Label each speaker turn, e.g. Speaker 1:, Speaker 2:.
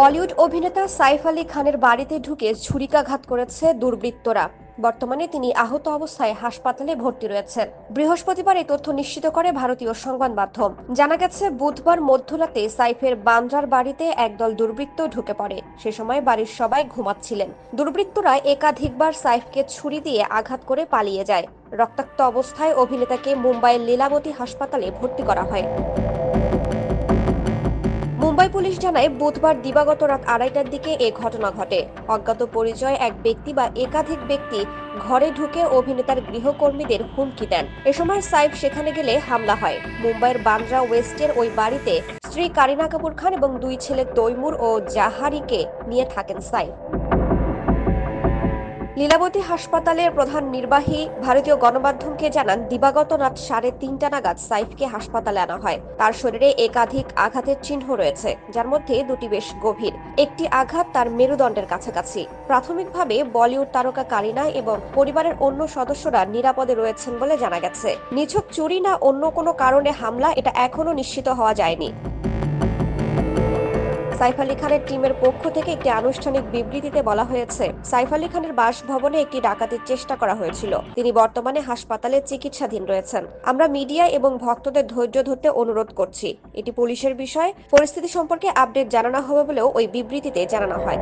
Speaker 1: বলিউড অভিনেতা সাইফ আলী খানের বাড়িতে ঢুকে ছুরিকাঘাত করেছে দুর্বৃত্তরা। বর্তমানে তিনি আহত অবস্থায় হাসপাতালে ভর্তি রয়েছেন। বৃহস্পতিবার এই তথ্য নিশ্চিত করে ভারতীয় সংবাদ মাধ্যম। জানা গেছে, বুধবার মধ্যরাতে সাইফের বান্দ্রার বাড়িতে একদল দুর্বৃত্ত ঢুকে পড়ে। সে সময় বাড়ির সবাই ঘুমাচ্ছিলেন। দুর্বৃত্তরা একাধিকবার সাইফকে ছুরি দিয়ে আঘাত করে পালিয়ে যায়। রক্তাক্ত অবস্থায় অভিনেতাকে মুম্বাইয়ের লীলাবতী হাসপাতালে ভর্তি করা হয়। মুম্বাই পুলিশ জানায়, বুধবার দিবাগত রাত আড়াইটার দিকে এ ঘটনা ঘটে। অজ্ঞাত পরিচয় এক ব্যক্তি বা একাধিক ব্যক্তি ঘরে ঢুকে অভিনেতার গৃহকর্মীদের হুমকি দেন। এ সময় সাইফ সেখানে গেলে হামলা হয়। মুম্বাইয়ের বান্দ্রা ওয়েস্টের ওই বাড়িতে স্ত্রী কারিনা কাপুর খান এবং দুই ছেলে তৈমুর ও জাহারিকে নিয়ে থাকেন সাইফ। লীলাবতী হাসপাতালের প্রধান নির্বাহী ভারতীয় গণমাধ্যমকে জানান, দিবাগত রাত সাড়ে তিনটা নাগাদ সাইফকে হাসপাতালে আনা হয়। তার শরীরে একাধিক আঘাতের চিহ্ন রয়েছে, যার মধ্যে দুটি বেশ গভীর। একটি আঘাত তার মেরুদণ্ডের কাছাকাছি। প্রাথমিকভাবে বলিউড তারকা কারিনা এবং পরিবারের অন্য সদস্যরা নিরাপদে রয়েছেন বলে জানা গেছে। নিছক চুরি না অন্য কোনো কারণে হামলা, এটা এখনও নিশ্চিত হওয়া যায়নি। সাইফ আলী খানের টিমের পক্ষ থেকে একটি আনুষ্ঠানিক বিবৃতিতে বলা হয়েছে, সাইফ আলী খানের বাসভবনে একটি ডাকাতির চেষ্টা করা হয়েছিল। তিনি বর্তমানে হাসপাতালে চিকিৎসাধীন রয়েছেন। আমরা মিডিয়া এবং ভক্তদের ধৈর্য ধরতে অনুরোধ করছি। এটি পুলিশের বিষয়। পরিস্থিতি সম্পর্কে আপডেট জানানো হবে বলেও ওই বিবৃতিতে জানানো হয়।